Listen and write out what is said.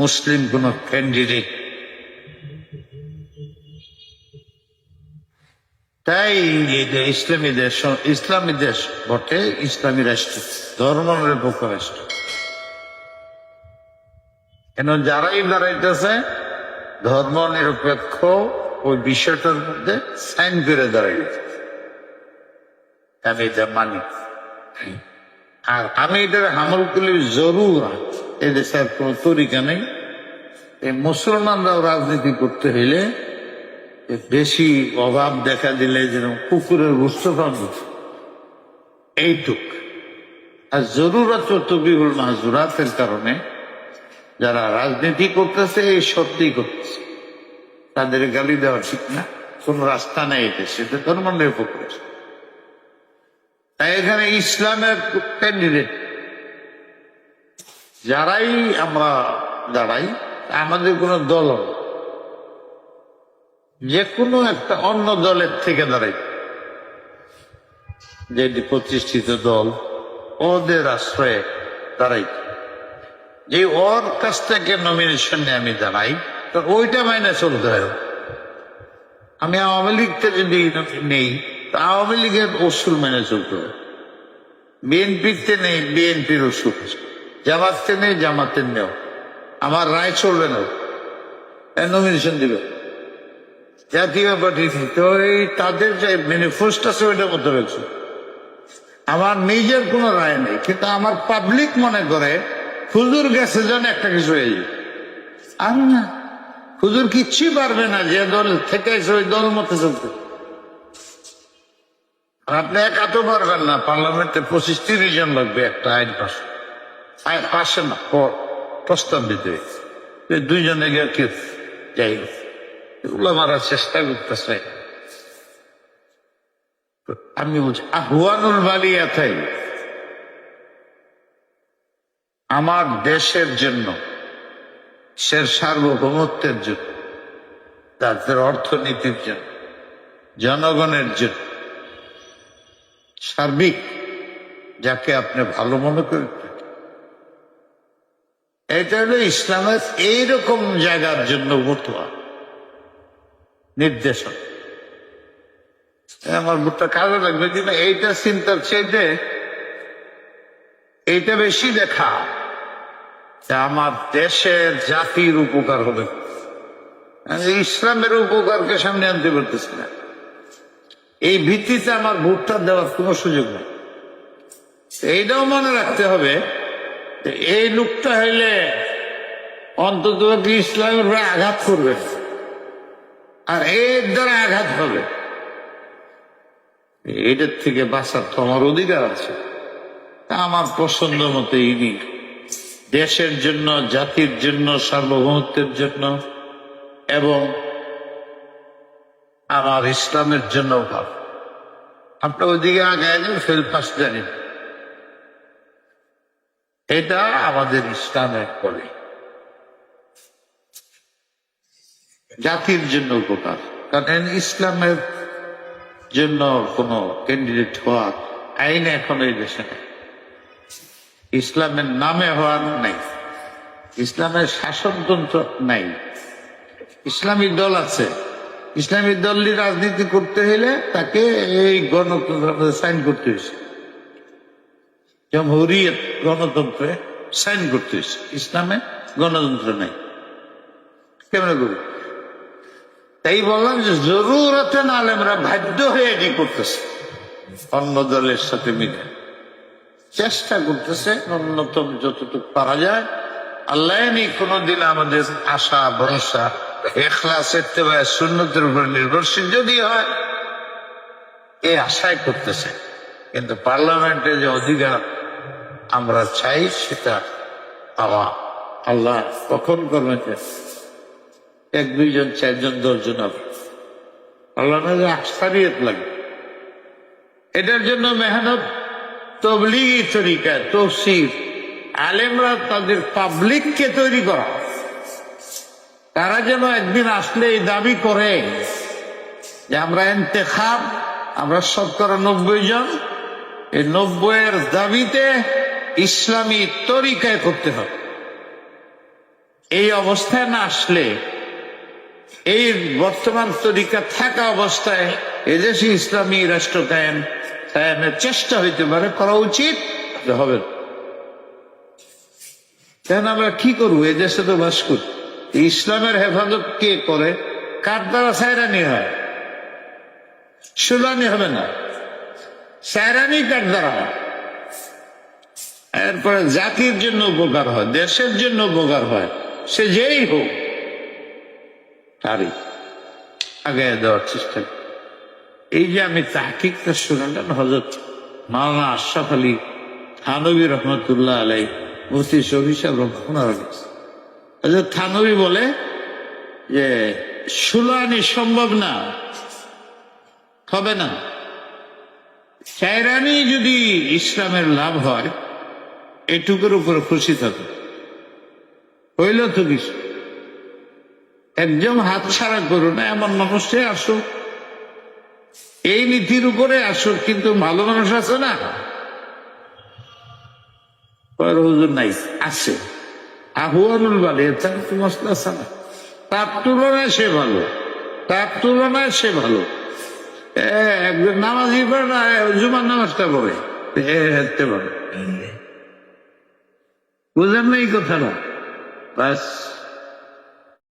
মুসলিম কোন ক্যান্ডিডেট তাই ইসলামী দেশ ইসলামী দেশ বটে, ইসলামী রাষ্ট্র, ধর্ম নিরপেক্ষ রাষ্ট্র। কেন যারাই দাঁড়াইতেছে, ধর্ম নিরপেক্ষ ওই বিষয়টার মধ্যে সাইন করে দাঁড়াইছে আমি এটা মানি। আর আমি এটার হামল করলে জরুর এই দেশে আর কোন তরিকা নেই। এই মুসলমানরাও রাজনীতি করতে হইলে বেশি অভাব দেখা দিলে যেরকম কুকুরের পাবো এইটুক। আর জরুরত তবিগুল মাহজুরাতের কারণে যারা রাজনীতি করতেছে, এই সত্যি করতেছে। তাদের গালি দেওয়া ঠিক না। কোন রাস্তা নেই এতে। সেটা ধর্ম নিরপেক্ষ তাই এখানে ইসলামের ক্যান্ডিডেট যারাই আমরা দাঁড়াই, আমাদের কোনো দল। যে কোনো একটা অন্য দলের থেকে দাঁড়াই। যে প্রতিষ্ঠিত দল, ওদের আশ্রয়ে দাঁড়াই। যে ওর কাছ থেকে নমিনেশন নিয়ে আমি দাঁড়াই, তো ওইটা মাইনে চলতে হয়। আমি আওয়ামী লীগকে যদি নেই তা আওয়ামী লীগের ওসুল মেনে চলতে হবে বিএনপিতে নেই, বিএনপির ওসুল জামাততে নেই জামাতের নেও। আমার রায় চলবে না। নমিনেশন দিবে। জাতীয় পার্টি তো এই তাদের যে ম্যানিফেস্ট আছে, ওইটা মতো রয়েছে আমার নিজের কোনো রায় নেই, কিন্তু আমার পাবলিক মনে করে, হুজুর গেছে যেন একটা কিছু হয়ে আমি না, হুজুর কিচ্ছুই পারবে না, যে দল থেকে ওই দল মতো চলতে আপনি একা তো পারবেন না, পার্লামেন্টে পঁচিশ তিরিশ জন লাগবে, একটা আইন পাস। প্রস্তাব দিতে। দুইজনে গিয়ে যাই চেষ্টা করতেছে। আমি বলছি আমার দেশের জন্য সের সার্বভৌমত্বের জন্য, তাদের অর্থনীতির জন্য, জনগণের জন্য, সার্বিক, যাকে আপনি ভালো মনে করেন। এটা হলো ইসলামের এইরকম জায়গার জন্য ভতুয়া নির্দেশক। আমার বুটটা কাজে লাগবে কিন্তু এইটা চিন্তার চাইতে এইটা বেশি দেখা। আমার দেশের জাতির উপকার হবে। ইসলামের উপকারকে সামনে আনতে পারতেছি না। এই ভিত্তিতে আমার ভোটটা দেওয়ার কোনো সুযোগ নেই। এইটাও মনে রাখতে হবে এই লোকটা হইলে অন্তত ইসলামের উপরে আঘাত করবে? আর এর দ্বারা আঘাত হবে? এটার থেকে বাঁচার তো আমার অধিকার আছে। তা আমার পছন্দ মতো ইনি দেশের জন্য, জাতির জন্য, সার্বভৌমত্বের জন্য এবং আমার ইসলামের জন্য ভাব আপনার ওইদিকে আগায় ফেল পাস জানেন এটা আমাদের ইসলামের করে জাতির জন্য উপকার। কারণ ইসলামের জন্য কোন ক্যান্ডিডেট হওয়ার আইন এখন এই দেশে ইসলামের নামে হওয়ার নাই। ইসলামের শাসনতন্ত্র নাই। ইসলামী দল আছে। ইসলামী দল নিয়ে রাজনীতি করতে হলে তাকে এই গণতন্ত্র সাইন করতে হয়েছে জমহুরিয়ত গণতন্ত্রে সাইন করতে হয়েছে ইসলামে গণতন্ত্র নেই কেমন করি তাই বললাম যে জরুরতে আলেমরা বাধ্য হয়ে এটি করতেছে অন্য দলের সাথে মিলে চেষ্টা করতেছে ন্যূনতম যতটুকু পারা যায় আল্লাহ নেই কোনোদিন আমাদের আশা ভরসা এখলাস এত্তেবা শূন্যতের উপর নির্ভরশীল যদি হয় এই আশায় করতেছে কিন্তু পার্লামেন্টে যে অধিকার আমরা চাই সেটা পাওয়া। আল্লাহ কখন করবেন? এক, দুইজন, চারজন, দশজন আল্লাহ আস্তারিয়ত লাগবে। এটার জন্য মেহনত, তবলিগি তরিকা, তফসির। আলেমরা তাদের পাবলিককে তৈরি করা। তারা যেন একদিন আসলে এই দাবি করে যে আমরা এন্তেখাব আমরা শতকরা নব্বই জন। এই নব্বইয়ের দাবিতে ইসলামী তরিকায় করতে হবে। এই অবস্থায় না আসলে, এই বর্তমান তরিকা থাকা অবস্থায় এদেশে ইসলামী রাষ্ট্র কায়েম, কায়েমের চেষ্টা হইতে পারে, করা উচিত হবে। কেন আমরা কি করব? এদেশে তো বাস করি। ইসলামের হেফাজত কে করে? কার দ্বারা সায়রানি হয়? সুলানি হবে না। সায়রানি কার দ্বারা হয়? এরপরে জাতির জন্য উপকার হয়, দেশের জন্য উপকার হয়, সে যেই হোক, তারই আগে দেওয়ার চেষ্টা এই যে আমি তাহকিকটা শুনলাম হজরত মাওলানা আশরাফ আলী থানবী রহমতুল্লাহ আলাই মুফতি শফি সাহেব রহমান হজরত থানবী বলে যে সুলানি সম্ভব না, হবে না। চাইরানি যদি ইসলামের লাভ হয় এটুকুর উপরে খুশি থাকে। হইল তো কিছু? একদম হাত ছাড়া করো না, এমন মানুষে আসুক এই নীতির উপরে আসুক কিন্তু ভালো মানুষ আছে না? হুজুর নাই আছে আহুয়ানুল বালে তার তো মশলা আছে না। তার তুলনায় সে ভালো। তার তুলনায় সে ভালো। একজন নামাজি পড়ে না জুমার নামাজটা পড়ে। এ, হেঁটতে বুঝেন না এই কথাটা? বাস।